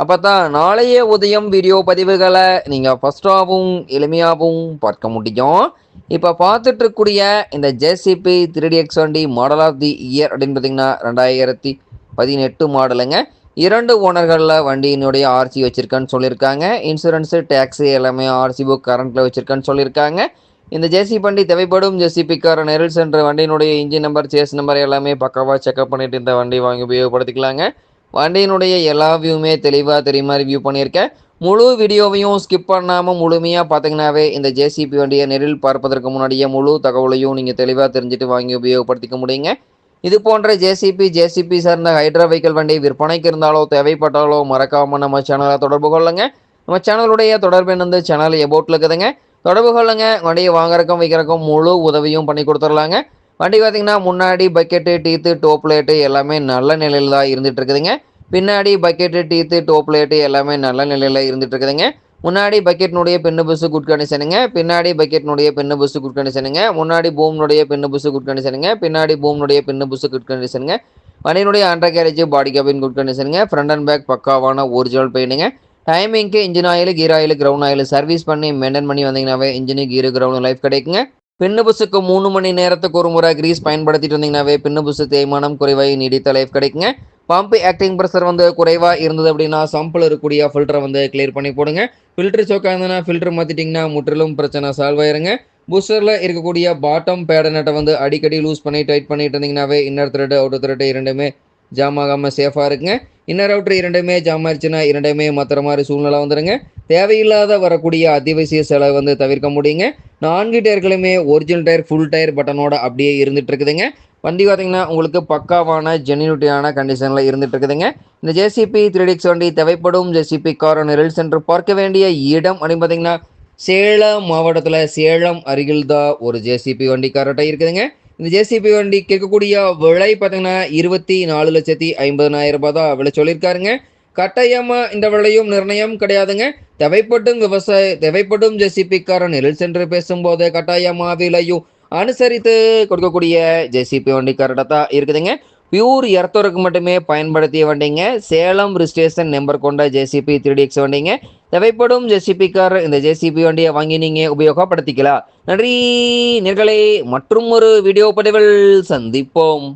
அப்போ தான் நாளைய உதயம் வீடியோ பதிவுகளை நீங்கள் ஃபஸ்ட்டாகவும் எளிமையாகவும் பார்க்க முடியும். இப்போ பார்த்துட்டு இருக்கக்கூடிய இந்த ஜேசிபி த்ரீ டி எக்ஸ் வண்டி மாடல் ஆஃப் தி இயர் அப்படின்னு பார்த்தீங்கன்னா ரெண்டாயிரத்தி பதினெட்டு மாடலுங்க. இரண்டு ஓனர்களில் வண்டியினுடைய ஆர்சி வச்சுருக்கேன்னு சொல்லியிருக்காங்க. இன்சூரன்ஸு டேக்ஸி எல்லாமே ஆர்சி புக் கரண்ட்டில் வச்சுருக்கேன்னு சொல்லியிருக்காங்க. இந்த ஜேசி வண்டி தேவைப்படும். ஜேசிபிக்கார நெரில் சென்ற வண்டியினுடைய இன்ஜின் நம்பர் சேஸ் நம்பர் எல்லாமே பக்காவாக செக்அப் பண்ணிட்டு இந்த வண்டி வாங்கி உபயோகப்படுத்திக்கலாங்க. வண்டியினுடைய எல்லா வியூவுமே தெளிவாக தெரியுமா ரிவ்யூ பண்ணியிருக்கேன். முழு வீடியோவையும் ஸ்கிப் பண்ணாமல் முழுமையாக பார்த்தீங்கன்னாவே இந்த ஜேசிபி வண்டியை நெரில் பார்ப்பதற்கு முன்னாடியே முழு தகவலையும் நீங்கள் தெளிவாக தெரிஞ்சுட்டு வாங்கி உபயோகப்படுத்திக்க முடியுங்க. இது போன்ற ஜேசிபி ஜேசிபி சார்ந்த ஹைட்ரா வெஹிக்கல் வண்டி விற்பனைக்கு இருந்தாலோ தேவைப்பட்டாலோ மறக்காமல் நம்ம சேனலை தொடர்பு கொள்ளுங்க. நம்ம சேனலுடைய தொடர்பு என்னது சேனல் எபோட்டில் இருக்குதுங்க. தொடர்பு கொள்ளுங்க. வண்டியை வாங்குறக்கும் வைக்கிறக்கும் முழு உதவியும் பண்ணி கொடுத்துடலாங்க. வண்டி பார்த்தீங்கன்னா முன்னாடி பக்கெட்டு டீத்து டோப் லைட்டு எல்லாமே நல்ல நிலையில் தான் இருந்துட்டு இருக்குதுங்க. பின்னாடி பக்கெட்டு டீத்து டோப் லைட்டு எல்லாமே நல்ல நிலையில் இருந்துட்டு இருக்குதுங்க. முன்னாடி பக்கெட்னுடைய பெண்ணு பஸ்ஸு குட் கண்டிஷனுங்க பின்னாடி பக்கெட்னுடைய பெண்ணு பஸ்ஸு குட் கண்டிஷனுங்க முன்னாடி பூம்னுடைய பெண்ணு பஸ்ஸு குட் கண்டிஷனுங்க பின்னாடி பூம்னுடைய பெண்ணு பஸ்ஸு குட் கண்டிஷனுங்க வண்டியினுடைய under garage body cabin good கண்டிஷனுங்க ஃப்ரண்ட் அண்ட் பேக் பக்காவான ஒரிஜினல் பெயினுங்க டைமிங்க்கு engine oil gear oil ground oil service பண்ணி மெயின்டைன் பண்ணி வந்தீங்கன்னாவே இன்ஜினு கீரு கிரவுண்ட் லைஃப் கிடைக்குங்க. பின்னபுசுக்கு மூணு மணி நேரத்துக்கு ஒரு முறை கிரீஸ் பயன்படுத்திட்டு இருந்தீங்கன்னாவே பின்னு புஸு தேய்மானம் குறைவாய் நீடித்த லைஃப் கிடைக்குங்க. பம்ப் ஆக்டிங் ப்ரெஷர் வந்து குறைவாக இருந்தது அப்படின்னா சம்பிள் இருக்கக்கூடிய ஃபில்டரை வந்து கிளியர் பண்ணி போடுங்க. ஃபில்டர் சோக்காக இருந்ததுன்னா ஃபில்டர் மாற்றிட்டிங்கன்னா முற்றிலும் பிரச்சனை சால்வ் ஆயிருங்க. பூஸ்டரில் இருக்கக்கூடிய பாட்டம் பேடனட்டை வந்து அடிக்கடி லூஸ் பண்ணி டைட் பண்ணிட்டு இருந்தீங்கன்னாவே இன்னர் த்ரெட் அவுட்டர் த்ரெட் இரண்டுமே ஜாம் ஆகாமல் சேஃபாக இருக்குங்க இன்னர் அவுட்ரு இரண்டுமே ஜாம் ஆயிடுச்சுன்னா இரண்டுமே மாற்றுற மாதிரி சூழ்நிலை வந்துடுங்க தேவையில்லாத வரக்கூடிய அத்தியாவசிய செலவு வந்து தவிர்க்க முடியுங்க. நான்கு டயர்களுமே ஒரிஜினல் டயர் ஃபுல் டயர் பட்டனோட அப்படியே இருந்துட்டு இருக்குதுங்க வண்டி பார்த்தீங்கன்னா உங்களுக்கு பக்காவான ஜெனியூட்டியான கண்டிஷனில் இருந்துட்டு இருக்குதுங்க இந்த ஜேசிபி த்ரீடிக்ஸ் வண்டி தேவைப்படும். ஜேசிபி கார் நெரில் சென்று பார்க்க வேண்டிய இடம் அப்படின்னு பார்த்தீங்கன்னா சேலம் மாவட்டத்தில் சேலம் அருகில் தான் ஒரு ஜேசிபி வண்டி கரெக்டாக இருக்குதுங்க. இந்த ஜேசிபி வண்டி கேட்கக்கூடிய விலை பார்த்தீங்கன்னா இருபத்தி நாலு லட்சத்தி ஐம்பதனாயிரம் ரூபாய் தான் விலை சொல்லியிருக்காருங்க. கட்டாயமாக இந்த விலையும் நிர்ணயம் கிடையாதுங்க. தேவைப்படும் விவசாய தேவைப்படும் ஜேசிபிக்காரன் நெல் சென்று பேசும்போது கட்டாயமாக விலையும் அனுசரித்து கொடுக்கக்கூடிய ஜேசிபி வண்டி தான் இருக்குதுங்க. பியூர் எர்த்தோருக்கு மட்டுமே பயன்படுத்திய வண்டிங்க. சேலம் ரிஜிஸ்ட்ரேஷன் நம்பர் கொண்ட ஜேசிபி த்ரீ எக்ஸ் வண்டிங்க. தேவைப்படும் ஜேசிபி கார் இந்த ஜேசிபி வண்டியை வாங்கி நீங்கள் உபயோகப்படுத்திக்கலாம். நன்றி நேர்களே. மற்றும் ஒரு வீடியோ பதிவில் சந்திப்போம்.